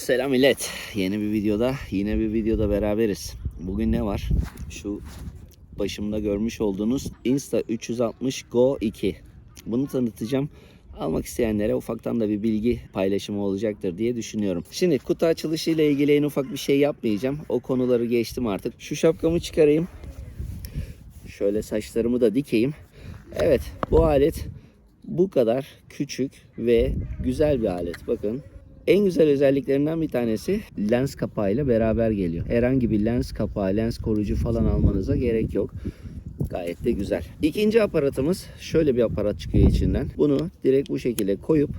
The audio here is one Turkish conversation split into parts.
Selam millet. Yeni bir videoda, yine bir videoda beraberiz. Bugün ne var? Şu başımda görmüş olduğunuz Insta 360 Go 2. Bunu tanıtacağım. Almak isteyenlere ufaktan da bir bilgi paylaşımı olacaktır diye düşünüyorum. Şimdi kutu açılışı ile ilgili en ufak bir şey yapmayacağım. O konuları geçtim artık. Şu şapkamı çıkarayım. Şöyle saçlarımı da dikeyim. Evet bu alet bu kadar küçük ve güzel bir alet. Bakın en güzel özelliklerinden bir tanesi lens kapağıyla beraber geliyor. Herhangi bir lens kapağı, lens koruyucu falan almanıza gerek yok. Gayet de güzel. İkinci aparatımız şöyle bir aparat çıkıyor içinden. Bunu direkt bu şekilde koyup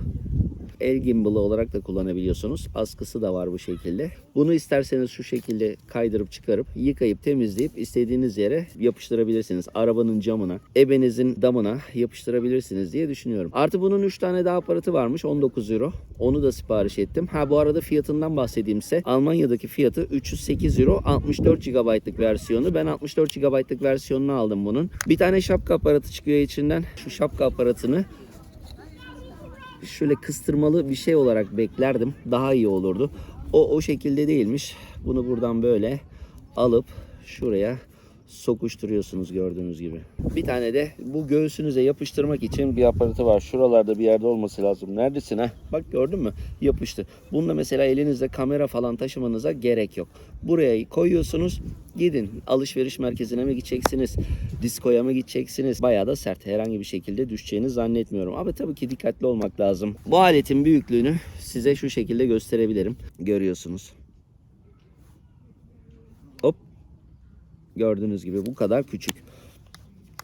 el gimbal'ı olarak da kullanabiliyorsunuz. Askısı da var bu şekilde. Bunu isterseniz şu şekilde kaydırıp çıkarıp yıkayıp temizleyip istediğiniz yere yapıştırabilirsiniz. Arabanın camına, ebenizin damına yapıştırabilirsiniz diye düşünüyorum. Artı bunun 3 tane daha aparatı varmış 19 euro. Onu da sipariş ettim. Ha bu arada fiyatından bahsedeyim size. Almanya'daki fiyatı 308 euro 64 GB'lık versiyonu. Ben 64 GB'lık versiyonunu aldım bunun. Bir tane şapka aparatı çıkıyor içinden. Şu şapka aparatını şöyle kıstırmalı bir şey olarak beklerdim. Daha iyi olurdu. O o şekilde değilmiş. Bunu buradan böyle alıp şuraya sokuşturuyorsunuz gördüğünüz gibi. Bir tane de bu göğsünüze yapıştırmak için bir aparatı var. Şuralarda bir yerde olması lazım. Neredesin ha? Bak gördün mü? Yapıştı. Bunda mesela elinizde kamera falan taşımanıza gerek yok. Buraya koyuyorsunuz. Gidin alışveriş merkezine mi gideceksiniz? Diskoya mı gideceksiniz? Bayağı da sert. Herhangi bir şekilde düşeceğini zannetmiyorum. Ama tabii ki dikkatli olmak lazım. Bu aletin büyüklüğünü size şu şekilde gösterebilirim. Görüyorsunuz. Gördüğünüz gibi bu kadar küçük.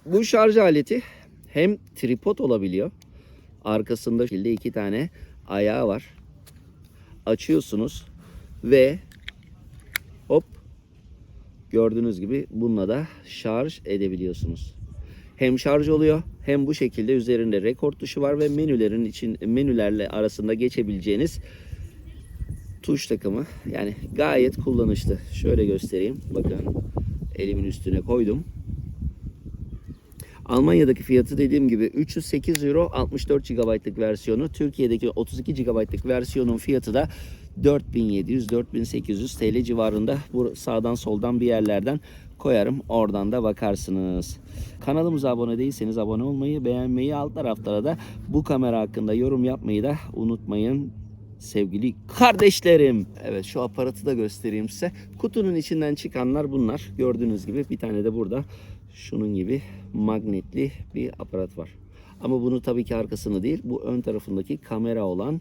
Bu şarj aleti hem tripod olabiliyor. Arkasında şekilde iki tane ayağı var. Açıyorsunuz ve hop gördüğünüz gibi bununla da şarj edebiliyorsunuz. Hem şarj oluyor hem bu şekilde üzerinde rekord tuşu var ve menülerin için menülerle arasında geçebileceğiniz tuş takımı. Yani gayet kullanışlı. Şöyle göstereyim. Bakın elimin üstüne koydum. Almanya'daki fiyatı dediğim gibi 308 euro 64 GB'lık versiyonu. Türkiye'deki 32 GB'lık versiyonun fiyatı da 4700-4800 TL civarında. Bu sağdan soldan bir yerlerden koyarım. Oradan da bakarsınız. Kanalımıza abone değilseniz abone olmayı, beğenmeyi, alt taraflara da bu kamera hakkında yorum yapmayı da unutmayın sevgili kardeşlerim. Evet şu aparatı da göstereyim size. Kutunun içinden çıkanlar bunlar. Gördüğünüz gibi bir tane de burada şunun gibi magnetli bir aparat var. Ama bunu tabii ki arkasını değil bu ön tarafındaki kamera olan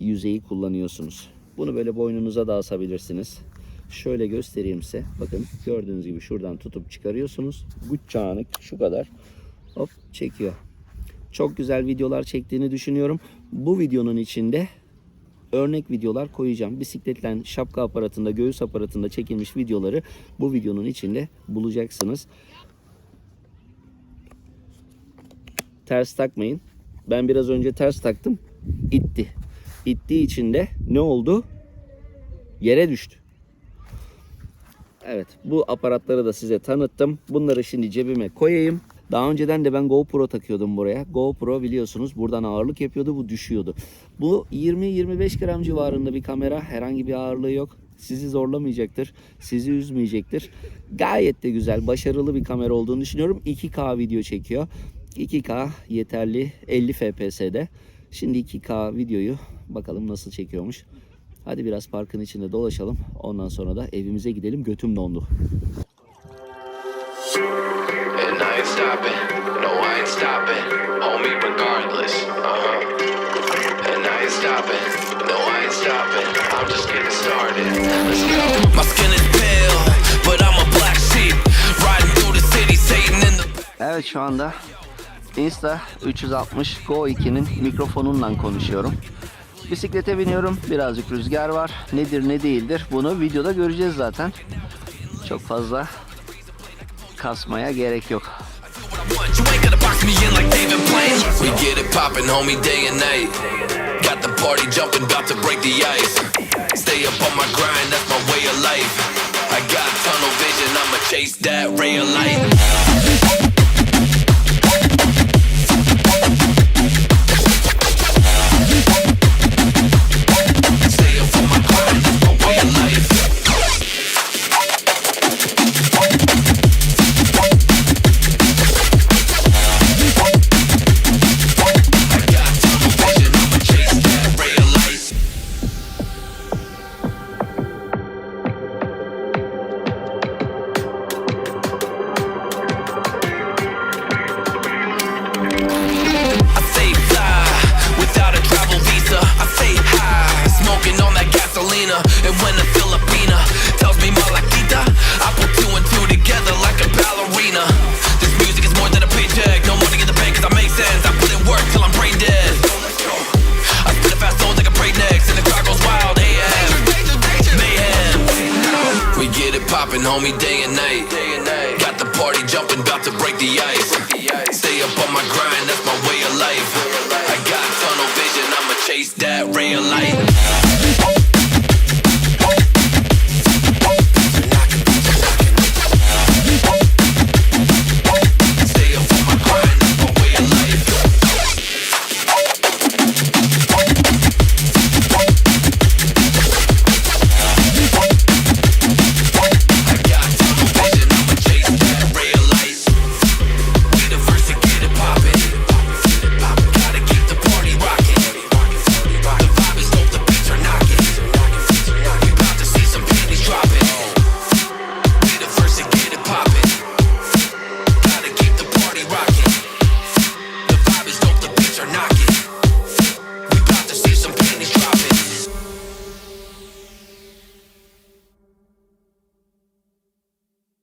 yüzeyi kullanıyorsunuz. Bunu böyle boynunuza da asabilirsiniz. Şöyle göstereyim size. Bakın gördüğünüz gibi şuradan tutup çıkarıyorsunuz. Guççağınık şu kadar. Hop çekiyor. Çok güzel videolar çektiğini düşünüyorum. Bu videonun içinde örnek videolar koyacağım. Bisikletle şapka aparatında, göğüs aparatında çekilmiş videoları bu videonun içinde bulacaksınız. Ters takmayın. Ben biraz önce ters taktım. İtti. İttiği için de ne oldu? Yere düştü. Evet bu aparatları da size tanıttım. Bunları şimdi cebime koyayım. Daha önceden de ben GoPro takıyordum buraya. GoPro biliyorsunuz buradan ağırlık yapıyordu bu düşüyordu. Bu 20-25 gram civarında bir kamera. Herhangi bir ağırlığı yok. Sizi zorlamayacaktır. Sizi üzmeyecektir. Gayet de güzel, başarılı bir kamera olduğunu düşünüyorum. 2K video çekiyor. 2K yeterli 50 FPS'de. Şimdi 2K videoyu bakalım nasıl çekiyormuş. Hadi biraz parkın içinde dolaşalım. Ondan sonra da evimize gidelim. Götüm dondu. Ain't stopping, no, I ain't stopping, homie, regardless. Uh huh. And I ain't stopping, no, I ain't stopping, I'm just getting started. Let's go. My skin is pale, but I'm a black sheep, riding through the city, Satan in the. Evet şu anda Insta 360 Go 2'nin mikrofonundan konuşuyorum. Bisiklete biniyorum. Birazcık rüzgar var. Nedir ne değildir bunu videoda göreceğiz zaten. Çok fazla kasmaya gerek yok. You ain't gonna box me in like David Blaine. We get it poppin', homie, day and night. Got the party jumping, about to break the ice. Stay up on my grind, that's my way of life. I got tunnel vision, I'ma chase that ray of light. And when a Filipina tells me Malaquita, I put two and two together like a ballerina. This music is more than a paycheck. No money in the bank, cause I make sense. I put in work till I'm brain dead. I spit a fast zone like a break next, and the crowd goes wild. AM. Mayhem. We get it poppin', homie, day and night. Got the party jumpin', bout to break the ice. Stay up on my grind, that's my way of life. I got tunnel vision, I'ma chase that real light.